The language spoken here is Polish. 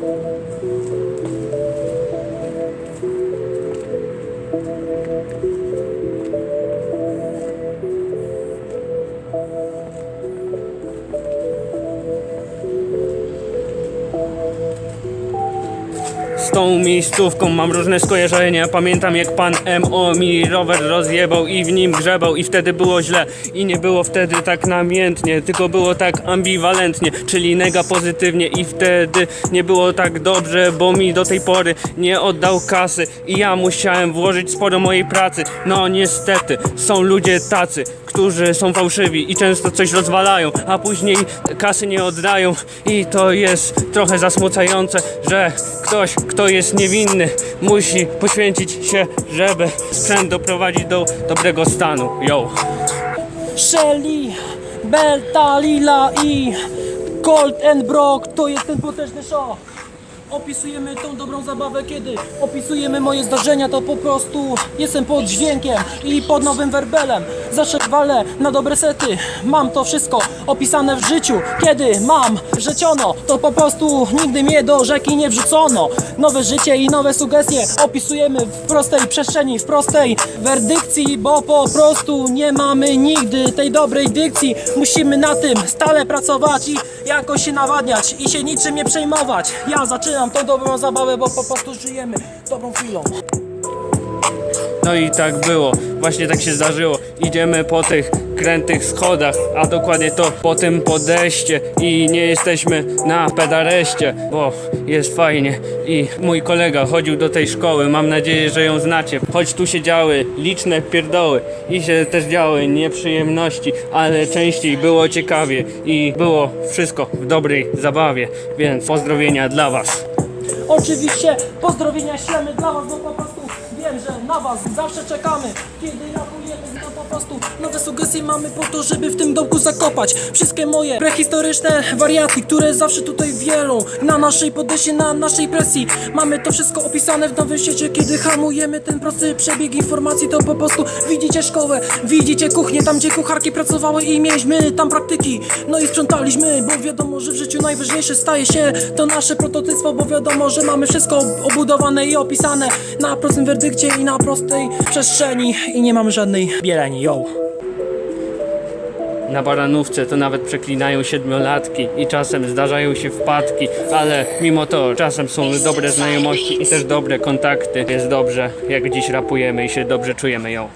Thank you. Z tą miejscówką mam różne skojarzenia. Pamiętam jak pan MO mi rower rozjebał i w nim grzebał i wtedy było źle. I nie było wtedy tak namiętnie, tylko było tak ambiwalentnie, czyli nega pozytywnie i wtedy nie było tak dobrze, bo mi do tej pory nie oddał kasy i ja musiałem włożyć sporo mojej pracy. No niestety, są ludzie tacy, którzy są fałszywi i często coś rozwalają, a później kasy nie oddają i to jest trochę zasmucające, że ktoś, kto jest niewinny, musi poświęcić się, żeby sprzęt doprowadzić do dobrego stanu. Yo. Shelly, Belta, Lila i Colt and Brock to jest ten potężny show. Opisujemy tą dobrą zabawę, kiedy opisujemy moje zdarzenia, to po prostu jestem pod dźwiękiem i pod nowym werbelem. Zawsze walę na dobre sety. Mam to wszystko opisane w życiu. Kiedy mam rzeciono, to po prostu nigdy mnie do rzeki nie wrzucono. Nowe życie i nowe sugestie opisujemy w prostej przestrzeni, w prostej werdykcji, bo po prostu nie mamy nigdy tej dobrej dykcji. Musimy na tym stale pracować i jakoś się nawadniać i się niczym nie przejmować. Ja zaczynam tą dobrą zabawę, bo po prostu żyjemy dobrą chwilą. No i tak było, właśnie tak się zdarzyło. Idziemy po tych krętych schodach, a dokładnie to po tym podejście i nie jesteśmy na pedareście, bo jest fajnie. I mój kolega chodził do tej szkoły, mam nadzieję, że ją znacie. Choć tu się działy liczne pierdoły i się też działy nieprzyjemności, ale częściej było ciekawie i było wszystko w dobrej zabawie, więc pozdrowienia dla Was. Oczywiście pozdrowienia ślemy dla Was, bo po prostu wiem, że na Was zawsze czekamy. Kiedy rapujemy, no po prostu nowe sugestie mamy po to, żeby w tym domku zakopać. Wszystkie moje prehistoryczne wariaty, które zawsze tutaj wielą. Na naszej podejście, na naszej presji. Mamy to wszystko opisane w nowym świecie, kiedy hamujemy ten prosty przebieg informacji, to po prostu widzicie szkołę, widzicie kuchnię, tam gdzie kucharki pracowały i mieliśmy tam praktyki. No i sprzątaliśmy, bo wiadomo, że w życiu najważniejsze staje się to nasze prototypstwo, bo wiadomo, że mamy wszystko obudowane i opisane na prostym werdykcie i na prostej przestrzeni i nie mamy żadnej bieleni, yo. Na baranówce to nawet przeklinają siedmiolatki i czasem zdarzają się wpadki, ale mimo to czasem są dobre znajomości i też dobre kontakty. Jest dobrze, jak dziś rapujemy i się dobrze czujemy ją.